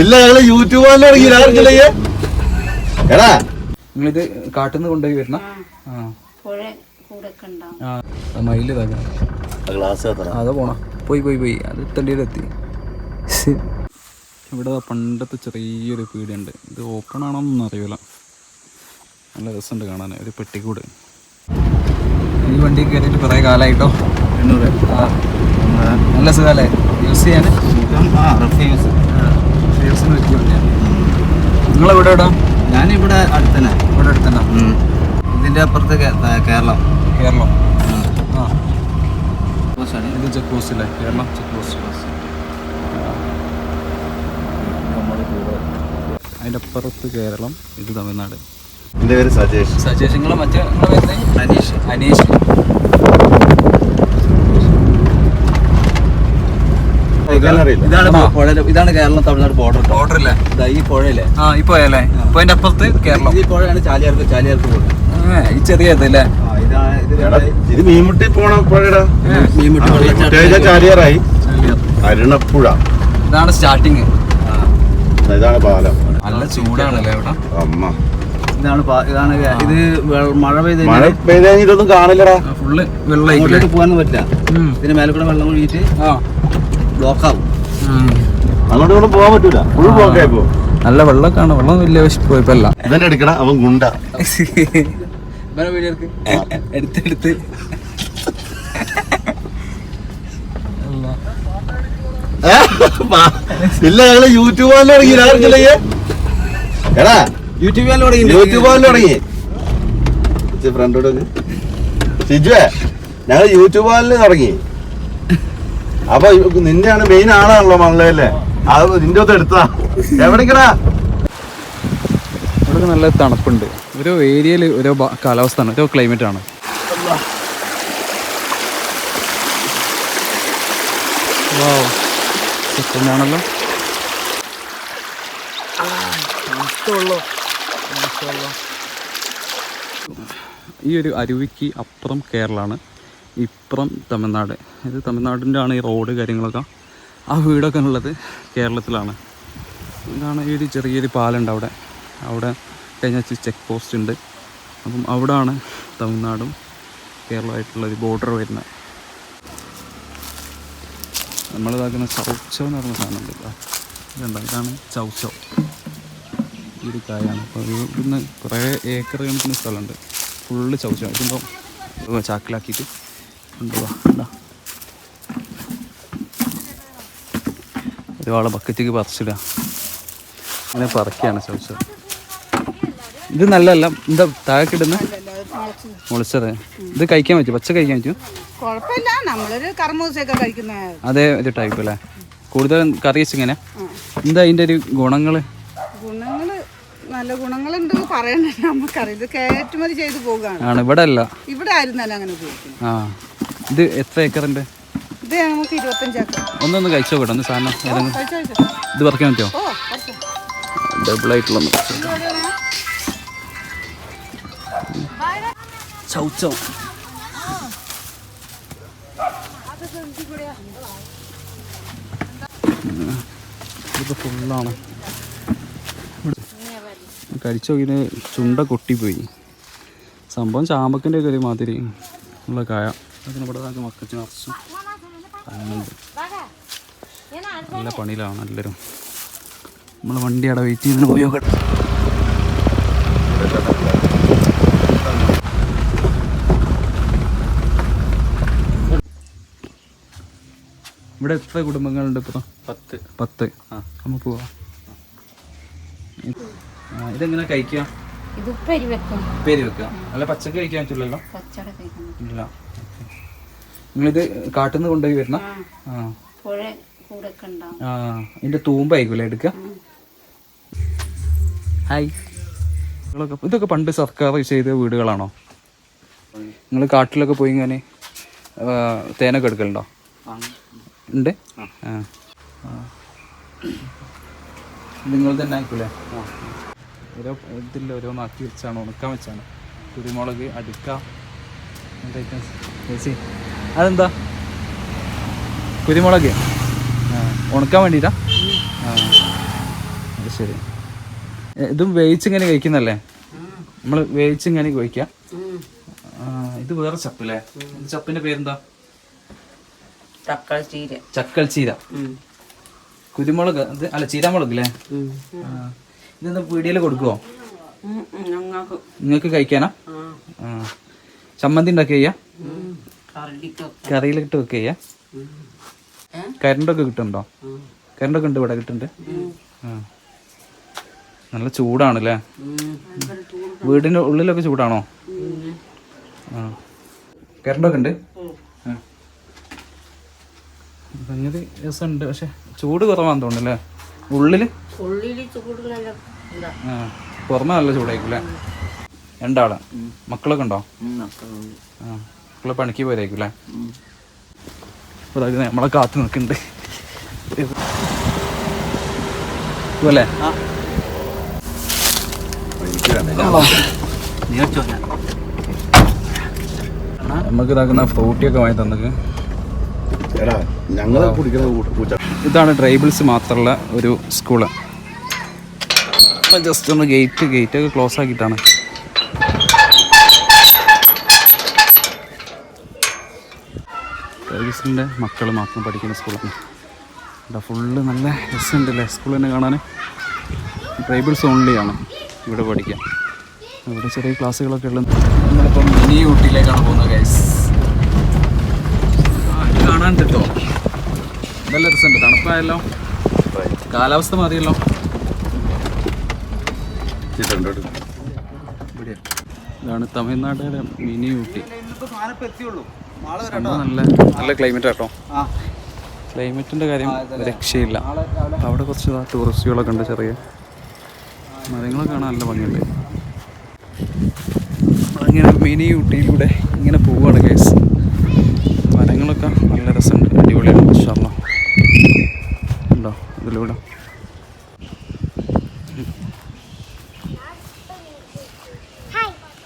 ഇല്ല ഞങ്ങൾ യൂട്യൂബിൽ തുടങ്ങി. ആർക്കില്ലേ എടാ. നിങ്ങളിത് കാട്ടിൽ നിന്ന് കൊണ്ടുപോയി വരണ? അതാ പോണ. പോയി പോയി പോയി. അത് എത്തേണ്ടിയിലെത്തി ഇവിടെ പണ്ടത്തെ ചെറിയൊരു പീടിയുണ്ട്. ഇത് ഓപ്പൺ ആണോന്നൊന്നും അറിയില്ല നല്ല രസമുണ്ട് കാണാൻ ഒരു പെട്ടിക്കൂട്. ഈ വണ്ടി കയറിയിട്ട് കുറേ കാലമായിട്ടോ എണ്ണൂറ് ആ നല്ല സുഖമല്ലേ? യൂസ് ചെയ്യാൻ യൂസിന് പറ്റിയ വണ്ടിയാണ് നിങ്ങളെവിടെ എവിടാ ഞാനിവിടെ അടുത്തന്നെ ഇവിടെ അടുത്തന്നെ. ഇതിന്റെ അപ്പുറത്ത് ആ, കേരളം. കേരളം. ആ. ഇത് ചെക്ക് പോസ്റ്റ് അല്ലേ കേരളം ചെക്ക് പോസ്റ്റ് അതിന്റെ അപ്പുറത്ത് കേരളം ഇത് തമിഴ്നാട്. എന്റെ പേര് സജേഷ്. സജേഷ് നിങ്ങളെ മറ്റേ അനീഷ്. അനീഷ്. ഇതാണ്? ഇതാണ് കേരളം. തമിഴ്നാട് ബോർഡർ ബോർഡർ ഇല്ല ഇതാ ഈ പുഴയില്ലേ ആ ഈ പുഴയല്ലേ പുഴന്റെ അപ്പുറത്ത് കേരളം. ഈ പുഴയാണ് ചാലിയാർക്ക് ചാലിയാർക്ക് പോകുന്നത് ഈ ചെറിയ ഇതല്ലേ ആ, ഇതാണ് ഇത് മീൻമുട്ടി പോണ പുഴയുടെ. മീൻമുട്ടി. ചാലിയാറായി. അരുണപ്പുഴ. ഇതാണ് സ്റ്റാർട്ടിങ് ഇതാണ് പാലം. നല്ല ചൂടാണല്ലേ ഇവിടെ? അമ്മ. ഇതാണ് ഇതാണ് ഇത് മഴ പെയ്ത് മഴ പെയ്ത ഇതൊന്നും കാണില്ലടാ. ഫുള്ള് വെള്ളം പോകാനൊന്നും പറ്റില്ല. ഇതിന് മേലെ കൂടെ വെള്ളം ഒഴുകിയിട്ട് ആ. അങ്ങോട്ട് പോകാൻ പറ്റൂല. ഫുൾ നല്ല വെള്ളമൊക്കെ ആണ് വെള്ളം വലിയ കുഴപ്പമില്ല ഇതന്നെ എടുക്കണ അവൻ ഗുണ്ട. എടുത്തെടുത്ത് ഇല്ല ഞങ്ങൾ യൂട്യൂബ് തുടങ്ങി. ആർക്കില്ലേ എടാ. തുടങ്ങി. ഫ്രണ്ടോട് സിജുവേ ഞങ്ങൾ യൂട്യൂബിൽ തുടങ്ങി. അപ്പൊ നിന്നെയാണ് മെയിൻ ആളാണല്ലോ മള്ളയല്ലേ അത് നിന്റെ ഒത്ത് എടുത്താ എവിടേക്കടാ? ഇവിടെ നല്ല തണുപ്പുണ്ട്. ഓരോ ഏരിയയിൽ ഓരോ കാലാവസ്ഥ കാലാവസ്ഥയാണ്. ഓരോ ക്ലൈമറ്റ് ആണ്. ആണല്ലോ ഈ ഒരു അരുവിക്ക് അപ്പുറം കേരളമാണ് ഇപ്പുറം തമിഴ്നാട്. ഇത് തമിഴ്നാടിന്റെ ആണ് ഈ റോഡ് കാര്യങ്ങളൊക്കെ. ആ വീടൊക്കെ ഉള്ളത് കേരളത്തിലാണ്. ഇതാണ് ഈ ഒരു ചെറിയൊരു പാലുണ്ട് അവിടെ. അവിടെ കഴിഞ്ഞ ചെക്ക് പോസ്റ്റ് ഉണ്ട്. അപ്പം അവിടാണ് തമിഴ്നാടും കേരളമായിട്ടുള്ള ഒരു ബോർഡർ വരുന്നത്. നമ്മളിതാക്കുന്ന ചൗച്ചോ എന്ന് പറഞ്ഞ സാധനം ഉണ്ട് ഇതാണ് ചൗച്ചോ. ഈ ഒരു കായാണ്. അപ്പോൾ ഇവിടുന്ന് കുറേ ഏക്കർ കണക്കിന് സ്ഥലമുണ്ട്. ഫുള്ള് ചൗച്ചോ. ഇതിപ്പോൾ ചാക്കിലാക്കിയിട്ട് കൊണ്ടുപോവാ കണ്ടോ ഒരുപാട് ബക്കറ്റിക്ക് പറിച്ചിടുക അങ്ങനെ പറക്കുകയാണ് ചോദിച്ചത് ഇത് നല്ലതല്ല. എന്താ താഴെക്കിടുന്ന മുളിച്ചത്. ഇത് കഴിക്കാൻ പറ്റും പച്ച കഴിക്കാൻ പറ്റും കുഴപ്പമില്ല. നമ്മളൊരു കർമ്മൂസയൊക്കെ കഴിക്കുന്ന അതേ ഒരു ടൈപ്പ് അല്ലേ? കൂടുതൽ കറി വെച്ചിങ്ങനെ എന്താ അതിന്റെ ഒരു ഗുണങ്ങൾ ഗുണങ്ങൾ നല്ല ഗുണങ്ങളുണ്ട് പറയണ്ട നമുക്കറിയാം. ഇത് കയറ്റുമതി ചെയ്തു പോകുകയാണ് ഇവിടെ അല്ല ഇവിടെ ആയിരുന്നല്ല അങ്ങനെ ഉപയോഗിക്കുന്നത് ആ. ഇത് എത്ര ഏക്കറിന്റെ ഇത് നമുക്ക് ഇരുപത്തഞ്ചാക്കാം ഒന്നൊന്ന് കഴിച്ചു നോക്കട്ടെ ഒന്ന് സാധനം ഏതെങ്കിലും. ഇത് പറിക്കാൻ പറ്റുമോ? ഡബിൾ ആയിട്ടുള്ള ഇതിപ്പോൾ ഫുള്ളാണ്. കഴിച്ചു നോക്കിയിട്ട് ചുണ്ട കൊട്ടിപ്പോയി സംഭവം ചാമ്പക്കിന്റെ ഒക്കെ ഒരു മാതിരി ഉള്ള കായ. അതിന് ഇവിടെ ആകെ മക്കച്ച് നിറച്ചും അങ്ങനെയുണ്ട് നല്ല പണിയിലാണ് എല്ലാവരും. നമ്മൾ വണ്ടി അവിടെ വെയിറ്റ് ചെയ്തിട്ട് പോയോ ഇവിടെ എത്ര കുടുംബങ്ങളുണ്ട് ഇപ്പം? പത്ത്. പത്ത്. ആ. നമ്മൾ പോവാം. ഇതെങ്ങനെ കഴിക്കുക ഇത് ഉപ്പരി വെക്കും. പേര് വെക്കുക. അല്ല പച്ചക്ക് കഴിക്കാൻ പറ്റില്ലല്ലോ പച്ചട കഴിക്കണം ഇല്ല. നിങ്ങളിത് കാട്ടിൽ നിന്ന് കൊണ്ടുപോയി വരുന്ന? ആ. ആ. പുഴ കൂടെ ഒക്കെ ഉണ്ടാവും. ആ. ഇതിന്റെ തൂമ്പായിരിക്കുമല്ലേ എടുക്കുക? ഹായ്. നിങ്ങളൊക്കെ ഇതൊക്കെ പണ്ട് സർക്കാർ ചെയ്ത വീടുകളാണോ? നിങ്ങൾ കാട്ടിലൊക്കെ പോയി ഇങ്ങനെ തേനൊക്കെ എടുക്കലുണ്ടോ? ഉണ്ട്? ആ. നിങ്ങൾ തന്നെ ആയിക്കൂലേ ഓരോ ഇതിൽ ഓരോന്നാക്കി വെച്ചാണ് ഉണക്കാൻ വെച്ചാണ്. കുരുമുളക് അടുക്ക എന്താ? ചേച്ചി അതെന്താ? കുരുമുളക്? ഉണക്കാൻ വേണ്ടിയിട്ടാ അത് ശരി. ഇതും വേവിച്ചിങ്ങനെ കഴിക്കുന്നല്ലേ നമ്മൾ വേവിച്ചിങ്ങനെ കഴിക്കാം ഇത് വേറെ ചപ്പല്ലേ? ചപ്പിന്റെ പേരെന്താ? ചീര. ചക്കൽ ചീര. കുരുമുളക് അല്ല ചീരാമുളക് അല്ലേ. ഇതെന്താ പീടിയയിൽ കൊടുക്കുവോ? നിങ്ങൾക്ക് കഴിക്കാനാ? ചമ്മന്തി ഉണ്ടാക്കി ചെയ്യാ? കറിയിലിട്ട് വെക്കുക ചെയ്യാ? കരണ്ടൊക്കെ കിട്ടുന്നുണ്ടോ? കരണ്ടൊക്കെ ഉണ്ട് ഇവിടെ കിട്ടുന്നുണ്ട്. നല്ല ചൂടാണല്ലേ? വീടിന്റെ ഉള്ളിലൊക്കെ ചൂടാണോ? കരണ്ടൊക്കെ ഉണ്ട്. സംഗതി രസമുണ്ട്. പക്ഷെ ചൂട് കുറവാന്ന് തോന്നുന്നല്ലേ ഉള്ളിൽ? പുറമെ നല്ല ചൂടായിരിക്കും അല്ലേ? രണ്ടാൾ? മക്കളൊക്കെ ഉണ്ടോ? മക്കളെ മക്കൾ പണിക്ക് പോയതായിരിക്കും അല്ലേ? അപ്പോൾ അതായത് നമ്മളെ കാത്തു നിൽക്കുന്നുണ്ട്. അല്ലേ നമുക്ക് ഇതാക്കുന്ന ഫ്രൂട്ടിയൊക്കെ വാങ്ങി തന്നക്ക്. ഞങ്ങൾ കുടിക്കുന്ന പൂച്ച ഇതാണ് ട്രൈബിൾസ് മാത്രമുള്ള ഒരു സ്കൂൾ. ജസ്റ്റ് ഒന്ന് ഗേറ്റ് ഗേറ്റ് ഒക്കെ ക്ലോസ് ആക്കിയിട്ടാണ്. ട്രൈബിൾസിന്റെ മക്കൾ മാത്രം പഠിക്കുന്ന സ്കൂളാണ് ഇവിടെ ഫുള്ള് നല്ല രസമുണ്ടല്ലേ സ്കൂൾ തന്നെ കാണാൻ ട്രൈബിൾസ് ആണ് ഇവിടെ പഠിക്കാൻ. ഇവിടെ ചെറിയ ക്ലാസ്സുകളൊക്കെ ഉള്ളത് നമ്മളിപ്പം മിനി ഊട്ടിയിലേക്കാണ് പോകുന്നത് ഗൈസ് കാണാൻ കേട്ടോ നല്ല രസമുണ്ട് തണുപ്പായല്ലോ. കാലാവസ്ഥ മാറിയല്ലോ. ഇതാണ് തമിഴ്നാട്ടിലെ മിനി ഊട്ടി. നല്ല നല്ല ക്ലൈമറ്റ് കേട്ടോ ക്ലൈമറ്റിന്റെ കാര്യം രക്ഷയില്ല. അവിടെ കുറച്ച് ടൂറിസ്റ്റുകളൊക്കെ ഉണ്ട് ചെറിയ. മരങ്ങളൊക്കെ കാണാൻ നല്ല ഭംഗിയുണ്ട്. അങ്ങനെ മിനി ഊട്ടിയിലൂടെ ഇങ്ങനെ പോവുകയാണ് കേസ് മരങ്ങളൊക്കെ നല്ല രസമുണ്ട്. അടിപൊളിയാണ് ഉണ്ടോ? ഇതിലൂടെ.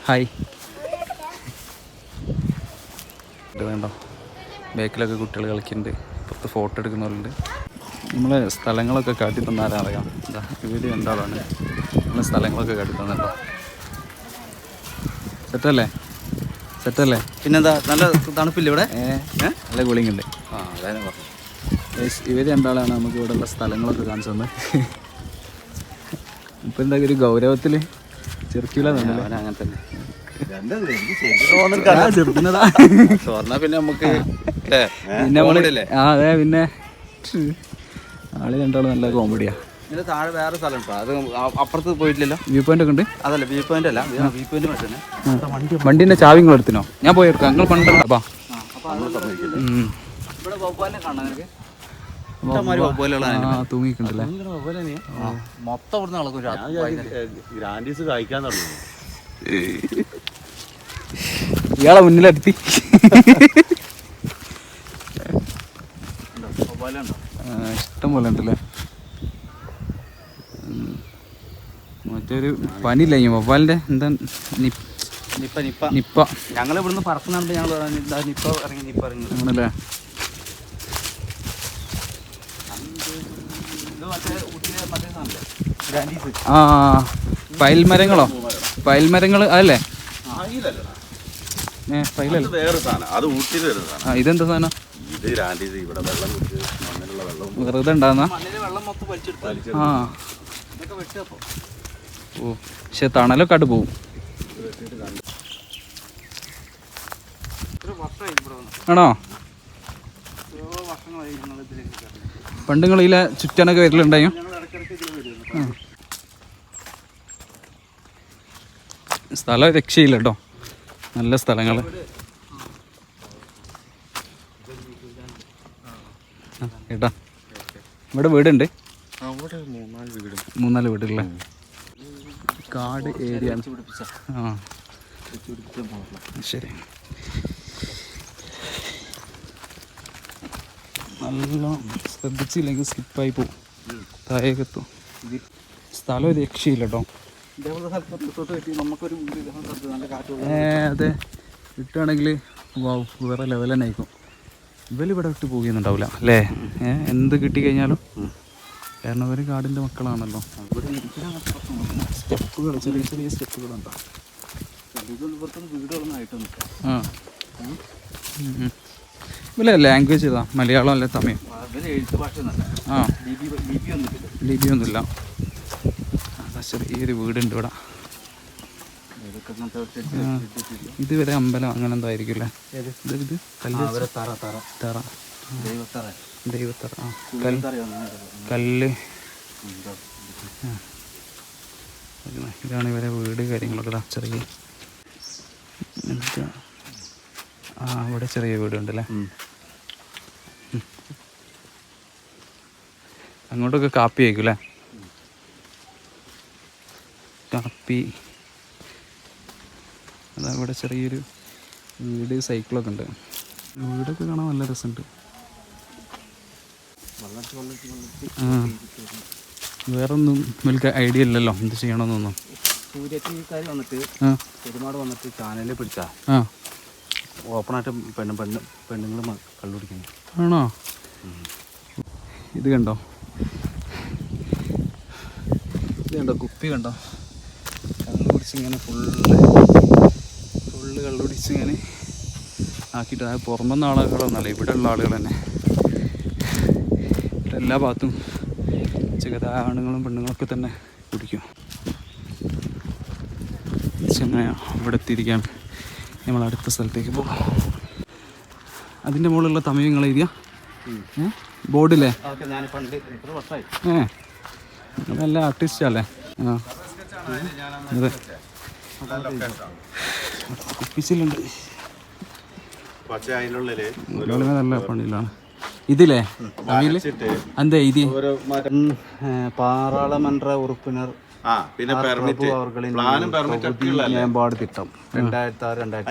ഹായ്. ഇത് വേണ്ട ബേക്കിലൊക്കെ കുട്ടികൾ കളിക്കുന്നുണ്ട്. പുറത്ത് ഫോട്ടോ എടുക്കുന്നവരുണ്ട്. നമ്മളെ സ്ഥലങ്ങളൊക്കെ കാട്ടി തന്നാലും അറിയാം. വീട് എന്താണ് നമ്മളെ സ്ഥലങ്ങളൊക്കെ കാട്ടി തന്നിട്ടോ സെറ്റല്ലേ? സെറ്റല്ലേ? പിന്നെന്താ? നല്ല തണുപ്പില്ല ഇവിടെ? നല്ല കൂളിംഗ് ഉണ്ട്. ആ അതാണ് പറഞ്ഞു ഇവർ രണ്ടാളാണ് നമുക്ക് ഇവിടെയുള്ള ഉള്ള സ്ഥലങ്ങളൊക്കെ കാണിച്ചു തന്നെ ഇപ്പൊ എന്താ ഒരു ഗൗരവത്തിൽ? അങ്ങനെ തന്നെ. പിന്നെ നമുക്ക്? അതെ പിന്നെ. ആൾ രണ്ടാളും നല്ല കോമഡിയാ. ഇതിന്റെ താഴെ വേറെ സ്ഥലം ഉണ്ടോ. അത് അപ്പുറത്ത് പോയിട്ടില്ലല്ലോ? വ്യൂ പോയിന്റ് ഒക്കെ ഉണ്ട്? അതല്ല വ്യൂ പോയിന്റ് അല്ല. വ്യൂ പോയിന്റ് മറ്റേ വണ്ടിന്റെ ചാവി നിങ്ങൾ എടുത്തിനോ? ഞാൻ പോയി എടുക്കാം. നിങ്ങൾ പണ്ടല്ലോ അപ്പാ. ഇവിടെ കാണാൻ തൂങ്ങിക്കുണ്ടല്ലേ? മൊത്തം ഇവിടുന്ന് നടക്കും. ഗ്രാൻഡീസ് കഴിക്കാൻ തുടങ്ങി. ഇയാളെ മുന്നിലെത്തി. ഇഷ്ടം പോലെ ഉണ്ടല്ലേ. മറ്റൊരു പനിയില്ല ഈ മൊബൈലിന്റെ എന്താ നിപ്പ നിപ്പ. നിപ്പ. ഞങ്ങൾ ഇവിടുന്ന് പറക്കുന്നുണ്ട് ഞങ്ങൾ നിപ്പ ഇറങ്ങി നിപ്പ ഇറങ്ങി. ആണല്ലേ ഇത് മറ്റേ ഊട്ടിയിലെ മറ്റേ സാധനല്ലേ ഗ്രാൻഡീസ് ആ പയൽമരങ്ങളോ പയൽമരങ്ങൾ അതല്ലേ ഏ പയലല്ല വേറെ സാധനം. പയൽ മരങ്ങളോ പയൽ മരങ്ങൾ അതല്ലേ ഇതെന്താ സാധനം? ഇത് ഗ്രാൻഡീസ് ഇവിടെ വെള്ളം കുടിച്ച് മണ്ണിലുള്ള വെള്ളം വെറുതെ ഉണ്ടാകുന്ന ആ. ഓ പക്ഷെ തണലൊക്കെ അട് പോവും. ആണോ? വർഷങ്ങളായി. പണ്ട് നിങ്ങൾ ഇതിലെ ചുറ്റാനൊക്കെ വരലുണ്ടായോ. സ്ഥലം രക്ഷയില്ല കേട്ടോ നല്ല സ്ഥലങ്ങൾ കേട്ടാ ഇവിടെ വീടുണ്ട്? മൂന്നാൽ വീടും മൂന്നാൽ വീടുള്ള. കാട് ഏരിയ ആ. ശരി. നല്ല ശ്രദ്ധിച്ചില്ലെങ്കിൽ സ്ലിപ്പായി പോവും. തായകത്തു സ്ഥലം രക്ഷയില്ല കേട്ടോ. കെട്ടി. ഏ അതെ. കിട്ടുകയാണെങ്കിൽ വേറെ ലെവൽ തന്നെ ആയിരിക്കും. ഇവൽ ഇവിടെ വിട്ട് പോകുന്നുണ്ടാവില്ല അല്ലേ? എന്ത് കിട്ടിക്കഴിഞ്ഞാലും. കാരണം അവർ കാടിന്റെ മക്കളാണല്ലോ. സ്റ്റെപ്പുകൾ ചെറിയ ചെറിയ സ്റ്റെപ്പുകളുണ്ടോ വീടുകളൊന്നും ആയിട്ടൊന്നും. ഇല്ല ലാംഗ്വേജ് ഇതാ. മലയാളം അല്ല തമിഴ്. ആ. ലിപി ഒന്നുമില്ല. ഈ ഒരു വീടുണ്ട് ഇവിടെ. ഇതുവരെ അമ്പലം അങ്ങനെ എന്തോ ആയിരിക്കും അല്ലേ? ഇത് കല്ല് തറ ദൈവത്തറ. ആ കല്ല്. ഇതാണ് ഇവരെ വീട് കാര്യങ്ങളൊക്കെ ചെറിയ ആ ഇവിടെ ചെറിയ വീടുണ്ടല്ലേ അങ്ങോട്ടൊക്കെ കാപ്പി ആയിരിക്കും അല്ലേ? കാപ്പി അതാ ഇവിടെ ചെറിയൊരു വീട് സൈക്കിളൊക്കെ ഉണ്ട്. വീടൊക്കെ കാണാൻ നല്ല രസമുണ്ട്. വേറൊന്നും വലിയ ഐഡിയ ഇല്ലല്ലോ എന്ത് ചെയ്യണമെന്നൊന്നും. സൂര്യക്കാർ വന്നിട്ട് ആ. വന്നിട്ട് ചാനലിൽ പിടിച്ചാ ഓപ്പണായിട്ട് പെണ്ണ് പെണ്ണ് പെണ്ണുങ്ങൾ കള്ളുപിടിക്കുന്നു ആണോ? ഇത് കണ്ടോ ഇത് കണ്ടോ? കുപ്പി കണ്ടോ? കള്ളു കുടിച്ച് ഇങ്ങനെ ഫുള്ള് ഫുള്ള് കള്ളു കുടിച്ച് ഇങ്ങനെ ആക്കിയിട്ട് അതായത് പുറമെന്ന ആളുകളൊന്നല്ല ഇവിടെ ഉള്ള ആളുകൾ തന്നെ. എല്ലാ ഭാഗത്തും ചെറുതായ ആണുങ്ങളും പെണ്ണുങ്ങളൊക്കെ തന്നെ കുടിക്കും. ചെങ്ങനെ ഇവിടെ എത്തിയിരിക്കാൻ നമ്മൾ അടുത്ത സ്ഥലത്തേക്ക് പോകും. അതിന്റെ മുകളിലുള്ള തമിഴ് നിങ്ങൾ എഴുതിയ ബോർഡില്ലേ? ഏ? നല്ല ആർട്ടിസ്റ്റ് അല്ലേ? ആ. അതെ. കുപ്പിച്ചിലുണ്ട് നല്ല പണിയിലാണ്. ഇതിലേ? അതെ ഇത്? പാറാളമന്ത്ര ഉറുപ്പിനർ ആ പിന്നെ പെർമിറ്റ് പ്ലാനും പെർമിറ്റ് മേമ്പാട് തിട്ടം. രണ്ടായിരത്തി ആറ് രണ്ടായിരത്തി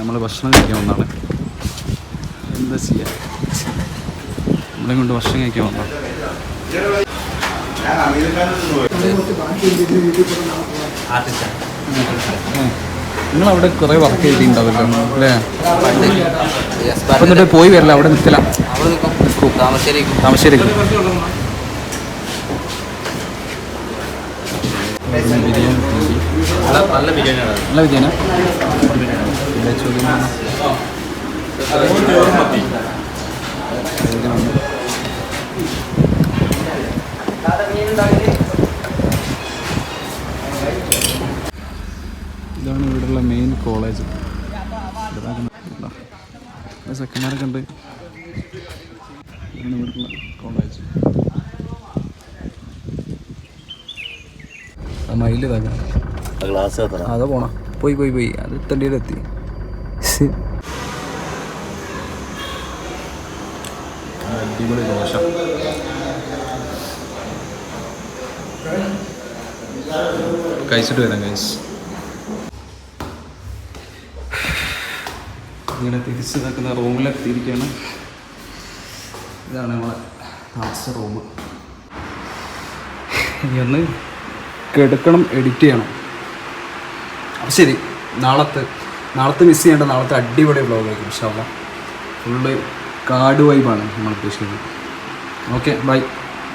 നമ്മൾ ഭക്ഷണം കഴിക്കാൻ വന്നാണ്. എന്താ ചെയ്യാ? നമ്മളെ കൊണ്ട് ഭക്ഷണം കഴിക്കാൻ വന്നാണ് നിങ്ങൾ അവിടെ കുറേ വർക്ക് ചെയ്തിട്ടുണ്ടാവല്ലോ? അല്ലേ? എന്നിട്ട് പോയി വരില്ല? അവിടെ നിൽക്കില്ല താമശ്ശേരി. നല്ല ബിരിയാണിയാണ് നല്ല വിജയന ഇതാണ് ഇവിടെയുള്ള മെയിൻ കോളേജ് സെക്കൻഡ് ഉണ്ട് ഇതാണ് ഇവിടെയുള്ള കോളേജ് മയിൽ അതാ പോണ. പോയി പോയി പോയി. അത് എത്തേണ്ടിയിലെത്തി അടിപൊളി ദോശ. കഴിച്ചിട്ട് വരാം കഴിച്ച് ഇങ്ങനെ തിരിച്ച് നിൽക്കുന്ന റൂമിലെത്തിയിരിക്കുകയാണ്. ഇതാണ് നമ്മളെ താമസ റൂം ഇനി ഒന്ന് കിടക്കണം എഡിറ്റ് ചെയ്യണം. അപ്പം ശരി നാളത്തെ നാളത്തെ മിസ് ചെയ്യേണ്ട നാളത്തെ അടിപൊളി ബ്ലോഗായിരിക്കും ഇൻഷാല്ല ഫുള്ള് കാട് വൈബാണ് നമ്മൾ ഉദ്ദേശിക്കുന്നത്. Okay bye